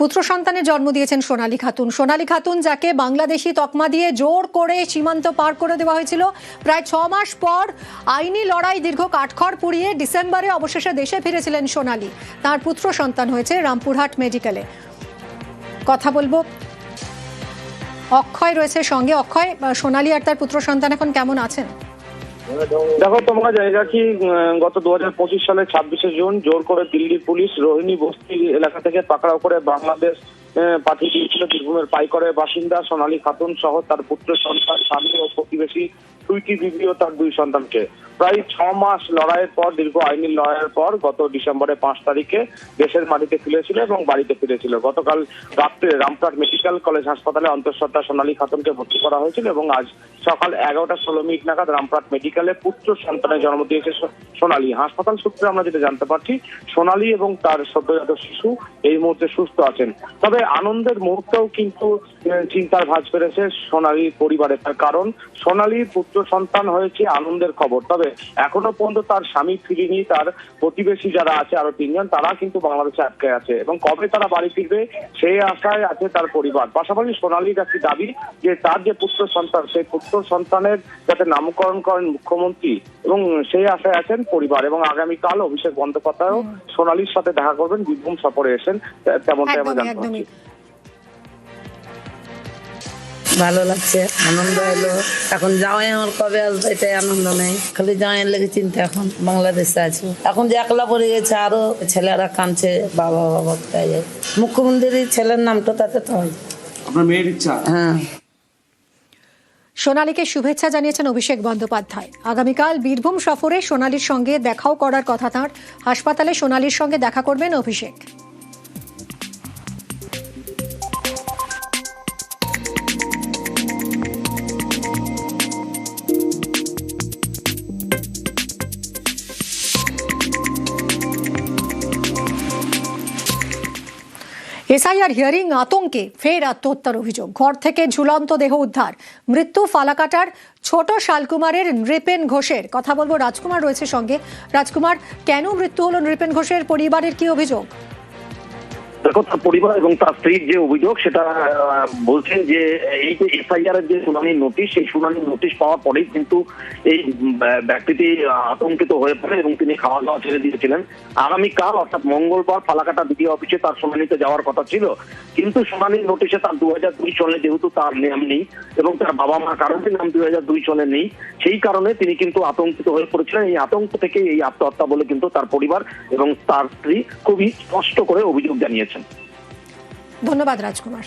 পুত্র সন্তানের জন্ম দিয়েছেন সোনালী খাতুন। সোনালী খাতুন যাকে বাংলাদেশি তকমা দিয়ে জোর করে সীমান্ত পার করে দেওয়া হয়েছিল। প্রায় ছ মাস পর আইনি লড়াই দীর্ঘ কাঠখড় পুড়িয়ে ডিসেম্বরে অবশেষে দেশে ফিরেছিলেন সোনালী। তার পুত্র সন্তান হয়েছে রামপুরহাট মেডিকেলে কথা বলব। অক্ষয় রয়েছে সঙ্গে। অক্ষয়, সোনালী আর তার পুত্র সন্তান এখন কেমন আছেন? দেখো, তোমরা জায়গা কি গত দু হাজার পঁচিশ সালের ছাব্বিশে জুন জোর করে দিল্লি পুলিশ রোহিণী বস্তি এলাকা থেকে পাকড়াও করে বাংলাদেশ পাঠিয়ে দিয়েছিল বীরভূমের পাইকরের বাসিন্দা সোনালী খাতুন সহ তার পুত্র, সন্তান, স্বামী ও প্রতিবেশী সুইটি বিবি ও তার দুই সন্তানকে। প্রায় ছ মাস লড়াইয়ের পর, দীর্ঘ আইনি লড়াইয়ের পর, গত ডিসেম্বরের পাঁচ তারিখে দেশের মাটিতে ফিরেছিল এবং বাড়িতে ফিরেছিল। গতকাল রাত্রে রামপুরহাট মেডিকেল কলেজ হাসপাতালে অন্তঃসত্ত্বা সোনালী খাতুনকে ভর্তি করা হয়েছিল এবং আজ সকাল এগারোটা ষোলো মিনিট নাগাদ রামপুরহাট মেডিকেলে পুত্র সন্তানের জন্ম দিয়েছে সোনালী। হাসপাতাল সূত্রে আমরা যেটা জানতে পারছি, সোনালী এবং তার সদ্যজাত শিশু এই মুহূর্তে সুস্থ আছেন। তবে আনন্দের মুহূর্তেও কিন্তু চিন্তার ভাঁজ পেরেছে সোনালীর পরিবারে। তার কারণ, সোনালীর পুত্র সন্তান হয়েছে আনন্দের খবর। তবে এখনও পর্যন্ত তার স্বামী ফিরিনি তার প্রতিবেশী যারা আছে আরও তিনজন তারা কিন্তু বাংলাদেশে আটকে আছে। এবং কবে তারা বাড়ি ফিরবে সেই আশায় আছে তার পরিবার। পাশাপাশি সোনালীর একটি দাবি যে তার যে পুত্র সন্তান সেই পুত্র সন্তানের যাতে নামকরণ করেন মুখ্যমন্ত্রী এবং সেই আশায় আছেন পরিবার। এবং আগামীকাল অভিষেক বন্দ্যোপাধ্যায়ও সোনালীর সাথে দেখা করবেন বীরভূম সফরে এসেন তেমনটাই আমরা জানতে ভালো লাগছে। আনন্দ এলো এখন জামাই আমার কবে আসবে এটাই আনন্দ নেই। খালি জামাইয়ের লেগে চিন্তা এখন বাংলাদেশে আছি। এখন যে একলা পড়ে গেছে আরও ছেলেরা কাঁদছে বাবা বাবা যায় মুখ্যমন্ত্রীর ছেলের নামটা তাতে তো হয়। আপনার মেয়ের ইচ্ছা? হ্যাঁ। সোনালীকে শুভেচ্ছা জানিয়েছেন অভিষেক বন্দ্যোপাধ্যায়। আগামীকাল বীরভূম সফরে সোনালীর সঙ্গে দেখাও করার কথা তাঁর। হাসপাতালে সোনালীর সঙ্গে দেখা করবেন অভিষেক। এসআইআর হিয়ারিং আতঙ্কে ফের আত্মহত্যার অভিযোগ। ঘর থেকে ঝুলন্ত দেহ উদ্ধার। মৃত্যু ফালাকাটার ছোট শালকুমারের নৃপেন ঘোষের। কথা বলব রাজকুমার রয়েছে সঙ্গে। রাজকুমার, কেন মৃত্যু হলো নৃপেন ঘোষের? পরিবারের কি অভিযোগ? দেখো তার পরিবার এবং তার স্ত্রীর যে অভিযোগ, সেটা বলছেন যে এই যে এফআইআর এর যে শুনানির নোটিশ, সেই শুনানির নোটিশ পাওয়ার পরেই কিন্তু এই ব্যক্তিটি আতঙ্কিত হয়ে পড়ে এবং তিনি খাওয়া দাওয়া ছেড়ে দিয়েছিলেন। আগামীকাল, অর্থাৎ মঙ্গলবার, ফালাকাটা দ্বিতীয় অফিসে তার শুনানিতে যাওয়ার কথা ছিল। কিন্তু শুনানির নোটিশে তার দু হাজার দুই চলে যেহেতু তার নাম নেই এবং তার বাবা মা কারণে নাম দুই হাজার দুই চলে নেই, সেই কারণে তিনি কিন্তু আতঙ্কিত হয়ে পড়েছিলেন। এই আতঙ্ক থেকে এই আত্মহত্যা বলে কিন্তু তার পরিবার এবং তার স্ত্রী খুবই স্পষ্ট করে অভিযোগ জানিয়েছেন। ধন্যবাদ রাজকুমার।